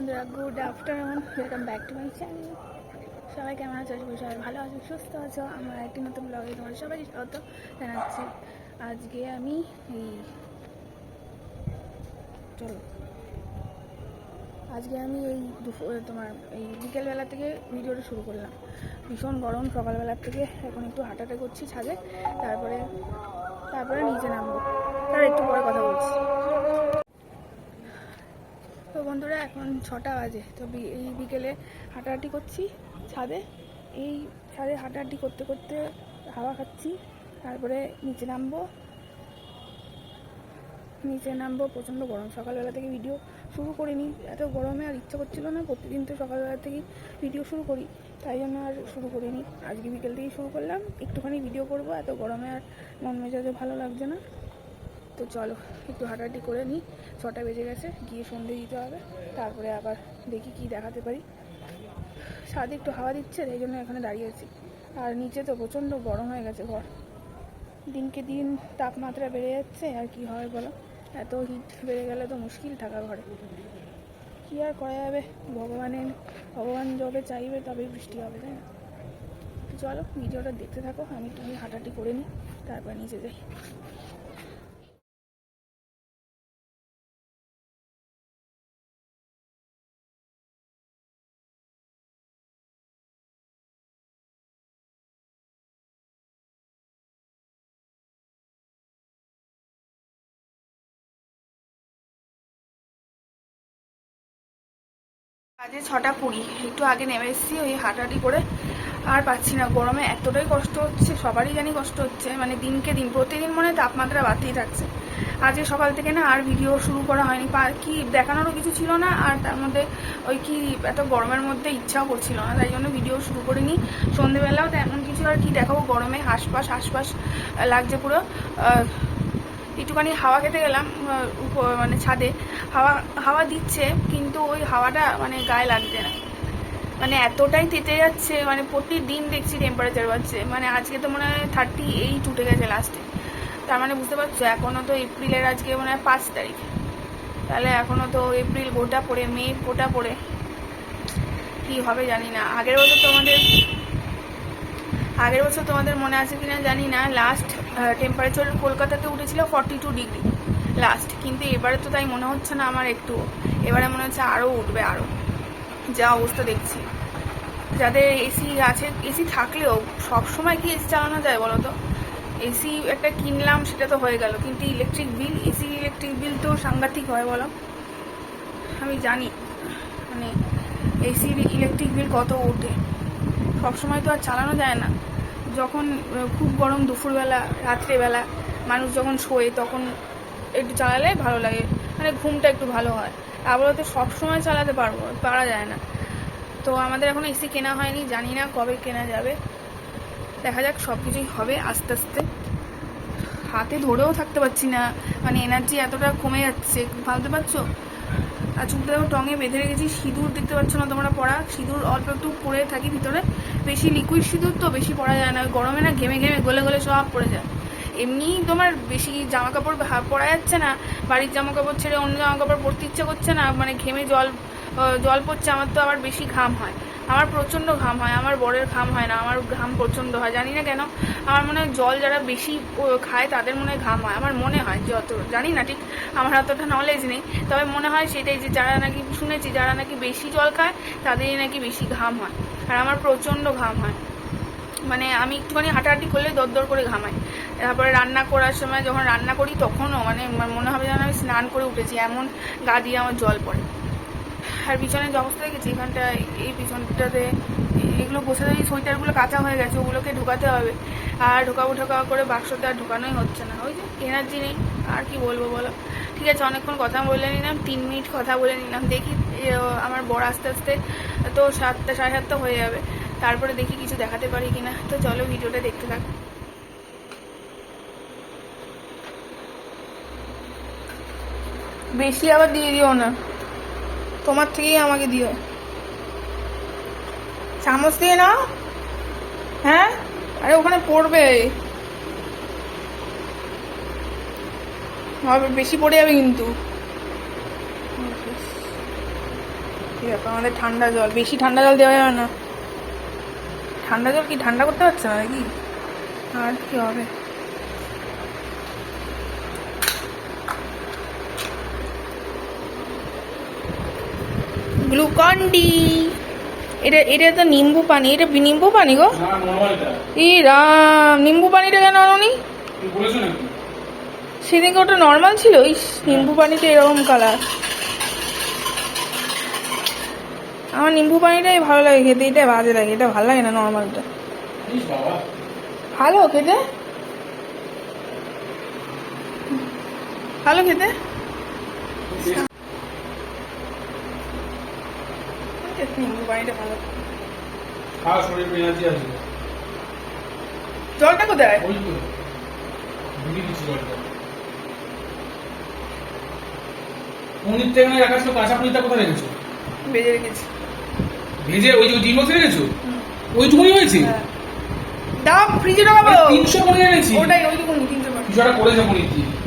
Welcome back to my channel সবাই কেমন আছো? সবাই ভালো আছো, সুস্থ আছো। আমার একটি নতুন ব্লগে তোমার সবাই স্বাগত জানাচ্ছি। আজকে আমি এই চলো। আজকে আমি এই দুপুর তোমার এই বিকেলবেলা থেকে ভিডিওটা শুরু করলাম। ভীষণ গরম, সকালবেলার থেকে এখন একটু হাঁটাটা করছি ছাদে। তারপরে তারপরে নিচে নামবো। এখন ছটা বাজে। তো এই বিকেলে হাঁটাহাঁটি করছি ছাদে। এই ছাদে হাঁটাহাঁটি করতে করতে হাওয়া খাচ্ছি। তারপরে নিচে নামবো। নিচে নামবো, প্রচণ্ড গরম। সকালবেলা থেকে ভিডিও শুরু করিনি। এত গরমে আর ইচ্ছা করছিল না, প্রতিদিন তো সকালবেলা থেকেই ভিডিও শুরু করি। তাই জন্য আর শুরু করিনি। আজকে বিকেল থেকেই শুরু করলাম। একটুখানি ভিডিও করব। এত গরমে আর মন মেজাজে ভালো লাগছে না। তো চলো, একটু হাঁটাহাঁটি করে নিই। ছটা বেজে গেছে, গিয়ে সন্ধে দিতে হবে। তারপরে আবার দেখি কি দেখাতে পারি। ছাদে একটু হাওয়া দিচ্ছে এই জন্য এখানে দাঁড়িয়ে আছি। আর নিচে তো প্রচণ্ড গরম হয়ে গেছে ঘর। দিনকে দিন তাপমাত্রা বেড়ে যাচ্ছে, আর কি হয় বলো? এত হিট বেড়ে গেলে তো মুশকিল থাকা ঘরে। কি আর করা যাবে? ভগবানের, ভগবান যবে চাইবে তবেই বৃষ্টি হবে, তাই না? চলো, ভিডিওটা দেখতে থাকো, আমি একটু হাঁটাহাঁটি করে নিই, তারপর নিচে যাই। বাজে ছটা কুড়ি, একটু আগে নেমে এসেছি ওই হাঁটাহাঁটি করে। আর পাচ্ছি না, গরমে এতটাই কষ্ট হচ্ছে, সবারই জানি কষ্ট হচ্ছে মানে দিনকে দিন, প্রতিদিন মনে তাপমাত্রা বাড়তেই থাকছে। আজকে সকাল থেকে না আর ভিডিও শুরু করা হয়নি কি দেখানোরও কিছু ছিল না, আর তার মধ্যে ওই কি এত গরমের মধ্যে ইচ্ছাও করছিল না, তাই জন্য ভিডিও শুরু করিনি। সন্ধেবেলাও তেমন কিছু আর কি দেখাবো, গরমে হাঁসপাস হাঁসপাস লাগছে পুরো। একটুখানি হাওয়া খেতে গেলাম মানে ছাদে। হাওয়া হাওয়া দিচ্ছে, কিন্তু ওই হাওয়াটা মানে গায়ে লাগছে না। মানে এতটাই তেতে যাচ্ছে মানে প্রতিদিন দেখছি টেম্পারেচার বাড়ছে। মানে আজকে তো মনে হয় থার্টি এইট উঠে গেছে লাস্টে তার মানে বুঝতে পারছ এখনও তো এপ্রিলের আজকে মনে হয় পাঁচ তারিখ। তাহলে এখনও তো এপ্রিল গোটা পড়ে, মে গোটা পড়ে। কি হবে জানি না। আগের বছর তোমাদের আগের বছর তোমাদের মনে আছে কিনা জানি না। লাস্ট টেম্পারেচার কলকাতাতে উঠেছিল ফর্টি টু ডিগ্রি লাস্ট কিন্তু এবারে তো তাই মনে হচ্ছে না আমার একটু। এবারে মনে হচ্ছে আরও উঠবে আরও যা অবস্থা দেখছি। যাদের এসি আছে এসি থাকলেও সব সময় কি এসি চালানো যায় বলো তো? এসি একটা কিনলাম, সেটা তো হয়ে গেল। কিন্তু electric bill AC electric bill তো সাংঘাতিক হয় বলো? আমি জানি। মানে এসি ইলেকট্রিক বিল কত ওঠে? সবসময় তো আর চালানো যায় না। যখন খুব গরম দুপুরবেলা, রাত্রেবেলা, মানুষ যখন শোয়ে, তখন একটু চালালে ভালো লাগে। মানে ঘুমটা একটু ভালো হয়। তারপরে তো সবসময় চালাতে পারব, পারা যায় না। তো আমাদের এখন এসি কেনা হয়নি, জানি না কবে কেনা যাবে। দেখা যাক সব কিছুই হবে আস্তে আস্তে। হাতে ধরেও থাকতে পারছি না। মানে এনার্জি এতটা কমে যাচ্ছে, ভাবতে পারছ? আর চুলটা দেখো টঙে বেঁধে রেখেছি। সিঁদুর দেখতে পাচ্ছ না তোমরা পড়া। সিঁদুর অল্প একটু পরে থাকি ভিতরে। বেশি লিকুইড সিঁদুর তো বেশি পরা যায় না। গরমে না ঘেমে ঘেমে গলে গলে সব পড়ে যায়। এমনি তোমার বেশি জামা কাপড় পরা যাচ্ছে না। বাড়ির জামা কাপড় ছেড়ে অন্য জামা কাপড় পরতে ইচ্ছে করছে না। মানে ঘেমে জল জল পড়ছে, আমার তো আবার বেশি ঘাম হয়। আমার প্রচণ্ড ঘাম হয়, আমার বরের ঘাম হয় না, আমার ঘাম প্রচণ্ড হয়, জানি না কেন, আমার মনে হয় জল যারা বেশি খায় তাদের মনে হয় ঘাম হয়, আমার মনে হয় যত, জানি না ঠিক, আমার অতটা নলেজ নেই, তবে মনে হয় সেটাই যে যারা নাকি শুনেছি যারা নাকি বেশি জল খায়, তাদেরই নাকি বেশি ঘাম হয়, আর আমার প্রচণ্ড ঘাম হয় মানে আমি একটুখানি হাঁটাহাঁটি করলে দরদর করে ঘামাই তারপরে রান্না করার সময় যখন রান্না করি তখনও মানে মনে হবে যেন আমি স্নান করে উঠেছি, এমন গা দিয়ে আমার জল পড়ে। আর পিছনে যে অবস্থা দেখেছি এখানটা এই পিছনটাতে এগুলো বসে এই সোয়েটারগুলো কাঁচা হয়ে গেছে, ওগুলোকে ঢুকাতে হবে। আর ঢোকাবো ঢোকাবো করে বাক্সতে আর ঢোকানোই হচ্ছে না। ওই যে এনার্জি নেই, আর কি বলব বলো? ঠিক আছে, অনেকক্ষণ কথা বলে নিলাম, তিন মিনিট কথা বলে নিলাম। দেখি আমার বড় আস্তে আস্তে তো সাতটা, সাড়ে সাতটা হয়ে যাবে। তারপরে দেখি কিছু দেখাতে পারি কিনা। তো চলো ভিডিওটা দেখতে থাক। বেশি আবার দিয়ে দিও না। তোমার থেকেই আমাকে দিও। চামচ দিয়ে নাও। হ্যাঁ? আরে ওখানে পড়বে। হবে, বেশি পড়ে যাবে কিন্তু। আমাদের ঠান্ডা জল। বেশি ঠান্ডা জল দেওয়া যাবে না। ঠান্ডা জল কি ঠান্ডা করতে পারছে না নাকি? আর কি হবে? Glucon D. এটা এটা তো নিম্বু পানি এটা নিম্বু পানি গো? ই রাম নিম্বু পানিটা কেন বলেছ সেদিনকে ওটা নর্মাল ছিল? ওই নিম্বু পানিটা এরকম কালার আমার নিম্বু পানিটাই ভালো লাগে খেতে এটা বাজে লাগে এটা ভালো লাগে না নর্মালটা ভালো খেতে? ভালো খেতে? পানিটা জলটা পনিরটা এখানে রাখার সময় কাঁচা পনিরটা কোথায় রেখেছো বেজে রেখেছি ভেজে ওই যে ডিম বক্সে রেখেছো ওইটুকুই হয়েছে দাও ফ্রিজে ঢোকাবো তিনশো পনির এনেছি করেছে পনির দিয়ে